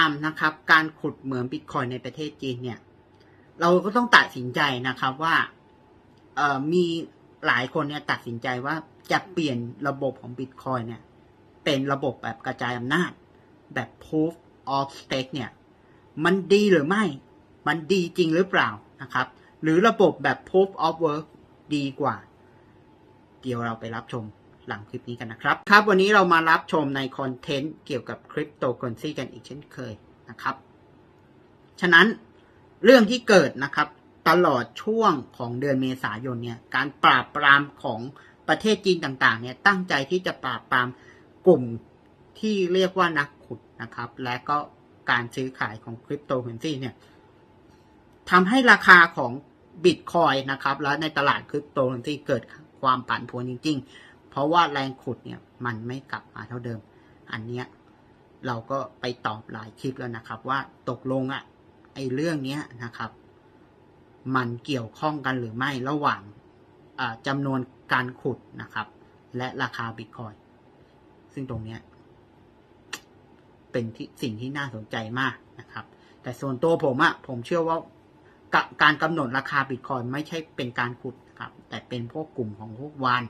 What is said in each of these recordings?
ามนะครับ การขุดเหมืองบิตคอยในประเทศจีนเนี่ย เราก็ต้องตัดสินใจนะครับว่าเอ่อมีหลายคนเนี่ยตัดสินใจว่าจะเปลี่ยนระบบของบิตคอยเนี่ย เป็นระบบแบบกระจายอำนาจ แบบ proof of stake เนี่ย มันดีหรือไม่ มันดีจริงหรือเปล่านะครับ หรือระบบแบบ proof of work ดีกว่า เดี๋ยวเราไปรับชม หลังคลิปนี้กันนะครับ ครับวันนี้เรามารับชมในคอนเทนต์เกี่ยวกับคริปโตเคอเรนซีกันอีกเช่นเคยนะครับ ฉะนั้นเรื่องที่เกิดนะครับ ตลอดช่วงของเดือนเมษายนเนี่ยการปราบปรามของประเทศจีนต่างๆเนี่ยตั้งใจที่จะปราบปรามกลุ่มที่เรียกว่านักขุดนะครับ และก็การซื้อขายของคริปโตเคอเรนซีเนี่ยทำให้ราคาของบิตคอยนะครับ และในตลาดคริปโตเคอเรนซีเกิดความผันผวนจริง ๆ เพราะว่าแรงขุดเนี่ยมันไม่กลับมาเท่าเดิม อันเนี้ยเราก็ไปตอบหลายคลิปแล้วนะครับ ว่าตกลงอะไอ้เรื่องเนี้ยนะครับ มันเกี่ยวข้องกันหรือไม่ระหว่างจำนวนการขุดนะครับ และราคาบิตคอยซึ่งตรงเนี้ยเป็นที่สิ่งที่น่าสนใจมากนะครับ แต่ส่วนตัวผมอะผมเชื่อว่ากะการกำหนดราคาบิตคอยไม่ใช่เป็นการขุดนะครับ แต่เป็นพวกกลุ่มของพวกวาน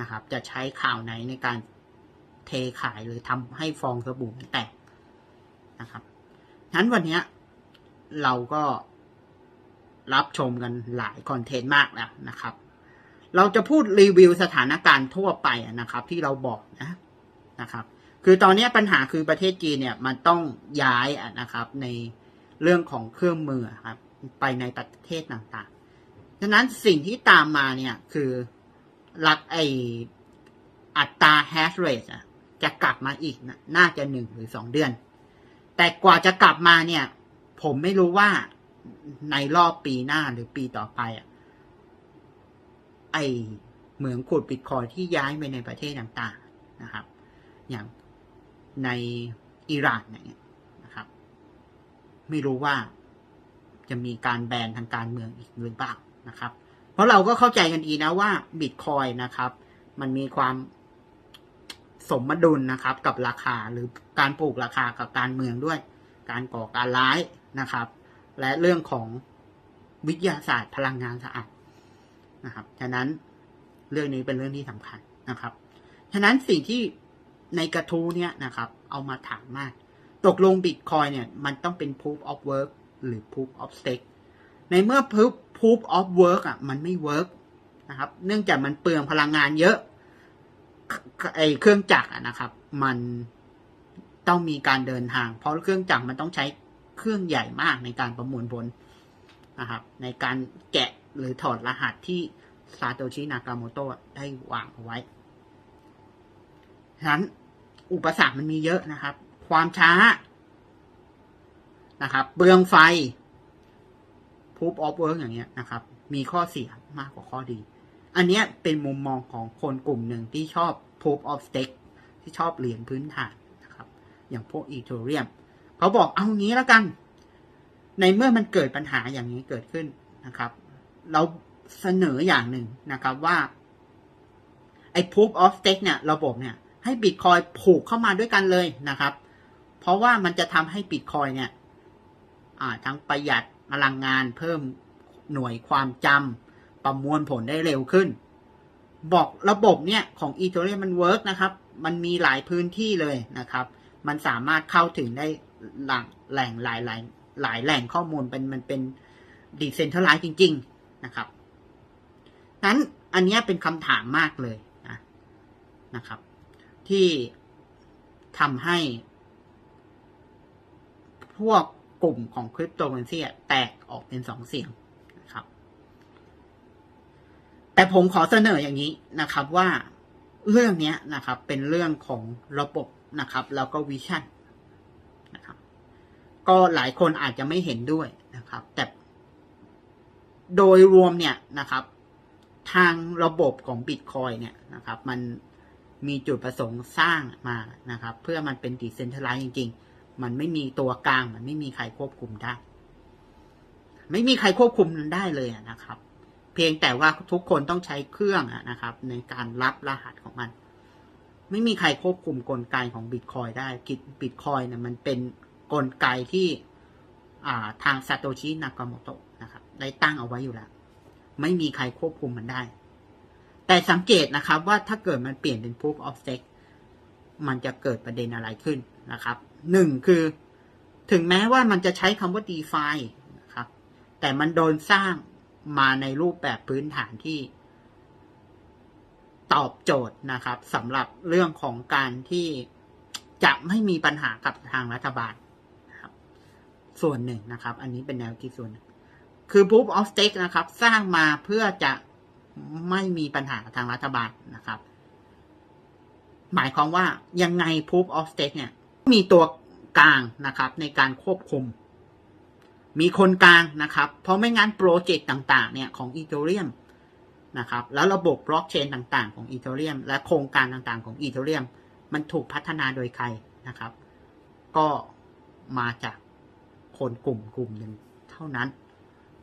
นะครับ จะใช้ข่าวไหนในการเทขายหรือทำให้ฟองสบู่มันแตกนะครับงั้นวันนี้เราก็รับชมกันหลายคอนเทนต์มากแล้วนะครับ เราจะพูดรีวิวสถานการณ์ทั่วไปอะนะครับ ที่เราบอกนะนะครับ คือตอนนี้ปัญหาคือประเทศจีนเนี่ยมันต้องย้ายนะครับ ในเรื่องของเครื่องมือครับไปในประเทศต่างๆ ฉะนั้นสิ่งที่ตามมาเนี่ยคือ หลักไออัตราแฮชเรทอะจะกลับมาอีกนะน่าจะหนึ่งหรือสองเดือน แต่กว่าจะกลับมาเนี่ย ผมไม่รู้ว่าในรอบปีหน้าหรือปีต่อไปอะไอเหมืองขุดบิตคอยที่ย้ายไปในประเทศต่างๆนะครับ อย่างในอิหร่านอย่างเงี้ยนะครับ ไม่รู้ว่าจะมีการแบนทางการเมืองอีกหรือเปล่านะครับ เพราะเราก็เข้าใจกันดีนะว่าบิตคอยนะครับ มันมีความสมดุลนะครับ กับราคาหรือการปลูกราคากับการเมืองด้วย การก่อการร้ายนะครับ และเรื่องของวิทยาศาสตร์พลังงานสะอาดนะครับฉะนั้นเรื่องนี้เป็นเรื่องที่สำคัญนะครับ ฉะนั้นสิ่งที่ในกระทู้เนี่ยนะครับ เอามาถามมาก ตกลงบิตคอยเนี่ย มันต้องเป็น proof of work หรือ proof of stake ในเมื่อ proof of work อะมันไม่ work นะครับ เนื่องจากมันเปลืองพลังงานเยอะไอเครื่องจักรนะครับ มันต้องมีการเดินทาง เพราะเครื่องจักรมันต้องใช้เครื่องใหญ่มากในการประมวลผลนะครับ ในการแกะหรือถอดรหัสที่ซาโตชินากาโมโตะได้วางเอาไว้ฉะนั้นอุปสรรคมันมีเยอะนะครับ ความช้านะครับเปลืองไฟ proof of work อย่างเงี้ยนะครับ มีข้อเสียมากกว่าข้อดี อันเนี้ยเป็นมุมมองของคนกลุ่มหนึ่งที่ชอบ proof of stake ที่ชอบเหรียญพื้นฐานนะครับ อย่างพวกอีเทเรียมเขาบอกเอางี้แล้วกัน ในเมื่อมันเกิดปัญหาอย่างนี้เกิดขึ้นนะครับ เราเสนออย่างหนึ่งนะครับว่าไอ้ proof of stake เนี่ยระบบเนี่ยให้บิตคอยผูกเข้ามาด้วยกันเลยนะครับ เพราะว่ามันจะทำให้บิตคอยเนี่ยทั้งประหยัด พลังงานเพิ่มหน่วยความจำประมวลผลได้เร็วขึ้น บอกระบบเนี่ยของ e t h e r e u m มันเวิร์กนะครับ มันมีหลายพื้นที่เลยนะครับ มันสามารถเข้าถึงได้หลังแหล่งหลายหลายหลายแหล่งข้อมูลเป็นมันเป็นดิเซนเทอร์ไลซ์จริง ๆนะครับนั้นอันนี้เป็นคำถามมากเลยนะนะครับ ที่ทำให้พวก กลุ่มของคริปโตเคอเรนซีแตกออกเป็นสองเสียงนะครับ แต่ผมขอเสนออย่างนี้นะครับว่าเรื่องนี้นะครับ เป็นเรื่องของระบบนะครับ แล้วก็วิชั่นนะครับ ก็หลายคนอาจจะไม่เห็นด้วยนะครับ แต่โดยรวมเนี่ยนะครับ ทางระบบของบิตคอยเนี่ยนะครับ มันมีจุดประสงค์สร้างมานะครับ เพื่อมันเป็นดิเซนท r ไลซ์จริง ๆ มันไม่มีตัวกลาง มันไม่มีใครควบคุมได้ ไม่มีใครควบคุมมันได้เลยนะครับ เพียงแต่ว่าทุกคนต้องใช้เครื่องนะครับ ในการรับรหัสของมัน ไม่มีใครควบคุมกลไกของบิตคอยได้กิจบิตคอยเนี่ยมันเป็นกลไกที่อ่าทางซาโตชินากาโมโตะนะครับได้ตั้งเอาไว้อยู่แล้ว ไม่มีใครควบคุมมันได้ แต่สังเกตนะครับว่าถ้าเกิดมันเปลี่ยนเป็น proof of stake มันจะเกิดประเด็นอะไรขึ้นนะครับ หนึ่งคือ ถึงแม้ว่ามันจะใช้คำว่า DeFi นะครับ แต่มันโดนสร้างมาในรูปแบบพื้นฐานที่ ตอบโจทย์นะครับสำหรับเรื่องของการที่จะไม่มีปัญหากับทางรัฐบาลครับ ส่วนหนึ่งนะครับ อันนี้เป็นแนวคิดส่วนหนึ่งคือ proof of stake นะครับ สร้างมาเพื่อจะไม่มีปัญหาทางรัฐบาลนะครับ หมายความว่ายังไง proof of stake เนี่ย มีตัวกลางนะครับในการควบคุม มีคนกลางนะครับ เพราะไม่งั้นโปรเจกต์ต่างๆเนี่ยของอีเทเรียมนะครับแล้วระบบบล็อกเชนต่างๆของอีเทเรียมและโครงการต่างๆของอีเทเรียมมันถูกพัฒนาโดยใครนะครับ ก็มาจากคนกลุ่มกลุ่มหนึ่งเท่านั้น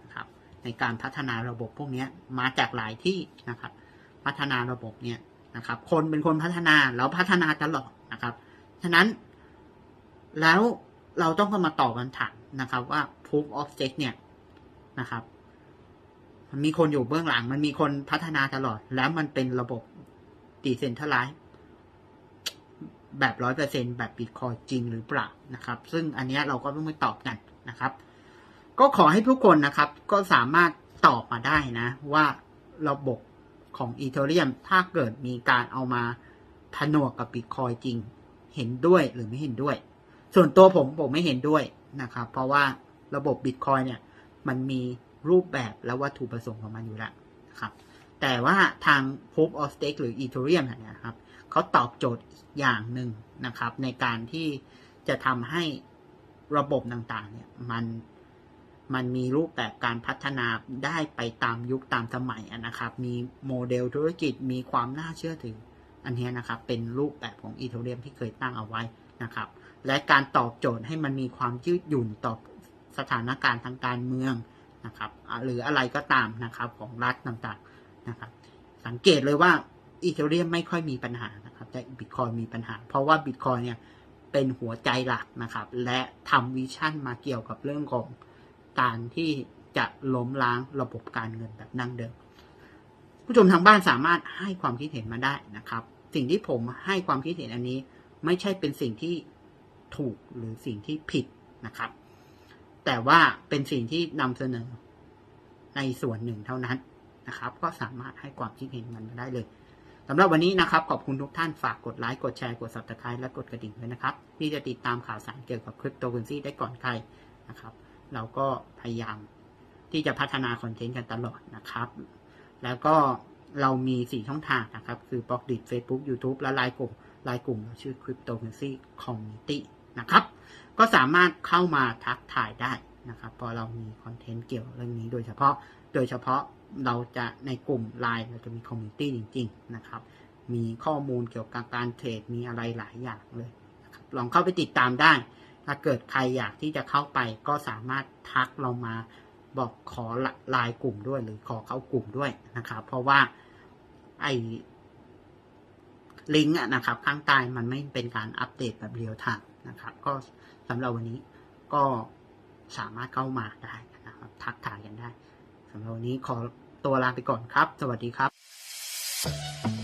นะครับ ในการพัฒนาระบบพวกนี้มาจากหลายที่นะครับ พัฒนาระบบเนี่ยนะครับ คนเป็นคนพัฒนาแล้วพัฒนาตลอดนะครับ ฉะนั้น แล้วเราต้องก็มาตอบกันถามนะครับ ว่า proof of stake เนี่ยนะครับ มันมีคนอยู่เบื้องหลัง มันมีคนพัฒนาตลอด แล้วมันเป็นระบบ decentralized แบบร้อยเปอร์เซ็นแบบบิตคอยจริงหรือเปล่านะครับ ซึ่งอันนี้เราก็ต้องไปตอบกันนะครับ ก็ขอให้ทุกคนนะครับ ก็สามารถตอบมาได้นะ ว่าระบบของอีเทเรียมถ้าเกิดมีการเอามาผนวกกับบิตคอยจริง เห็นด้วยหรือไม่เห็นด้วย ส่วนตัวผมผมไม่เห็นด้วยนะครับ เพราะว่าระบบบิตคอยเนี่ยมันมีรูปแบบและวัตถุประสงค์ของมันอยู่แล้วครับ แต่ว่าทาง Proof of Stake หรือ Ethereum เนี่ยนะครับเขาตอบโจทย์อีกอย่างหนึ่งนะครับ ในการที่จะทำให้ระบบต่างๆ เนี่ยมันมันมีรูปแบบการพัฒนาได้ไปตามยุคตามสมัยนะครับ มีโมเดลธุรกิจมีความน่าเชื่อถือ อันนี้นะครับ เป็นรูปแบบของอีเทเรียมที่เคยตั้งเอาไว้นะครับ และการตอบโจทย์ให้มันมีความยืดหยุ่นต่อสถานการณ์ทางการเมืองนะครับหรืออะไรก็ตามนะครับของรัฐต่างๆนะครับ สังเกตเลยว่าอีเทเรียมไม่ค่อยมีปัญหานะครับ แต่บิตคอยมีปัญหา เพราะว่าบิตคอยเนี่ยเป็นหัวใจหลักนะครับ และทำวิชั่นมาเกี่ยวกับเรื่องของการที่จะล้มล้างระบบการเงินแบบนั่งเดิม ผู้ชมทางบ้านสามารถให้ความคิดเห็นมาได้นะครับ สิ่งที่ผมให้ความคิดเห็นอันนี้ ไม่ใช่เป็นสิ่งที่ ถูกหรือสิ่งที่ผิดนะครับ แต่ว่าเป็นสิ่งที่นำเสนอในส่วนหนึ่งเท่านั้นนะครับ ก็สามารถให้ความคิดเห็นมันมาได้เลยสำหรับวันนี้นะครับ ขอบคุณทุกท่านฝากกดไลค์กดแชร์กด subscribe และกดกระดิ่งด้วยนะครับที่จะติดตามข่าวสารเกี่ยวกับคริปโตเคอเรนซีได้ก่อนใครนะครับ เราก็พยายามที่จะพัฒนาคอนเทนต์กันตลอดนะครับ แล้วก็เรามี 4 ช่องทางนะครับ คือบล็อกดิ Facebook YouTube และไลน์กลุ่มไลน์กลุ่มชื่อ Cryptocurrency Community นะครับ ก็สามารถเข้ามาทักทายได้นะครับพอเรามีคอนเทนต์เกี่ยวเรื่องนี้โดยเฉพาะโดยเฉพาะเราจะในกลุ่มไลน์เราจะมีคอมมูนิตี้จริง ๆ นะครับ มีข้อมูลเกี่ยวกับการเทรดมีอะไรหลายอย่างเลยนะครับลองเข้าไปติดตามได้ ถ้าเกิดใครอยากที่จะเข้าไปก็สามารถทักเรามาบอกขอไลน์กลุ่มด้วยหรือขอเข้ากลุ่มด้วยนะครับ เพราะว่าไอ้ลิงก์นะครับ ข้างใต้มันไม่เป็นการอัปเดตแบบเรียลไทม์ นะครับ ก็สำหรับวันนี้ก็สามารถเข้ามาได้นะครับทักทายกันได้สำหรับวันนี้ขอตัวลาไปก่อนครับ สวัสดีครับ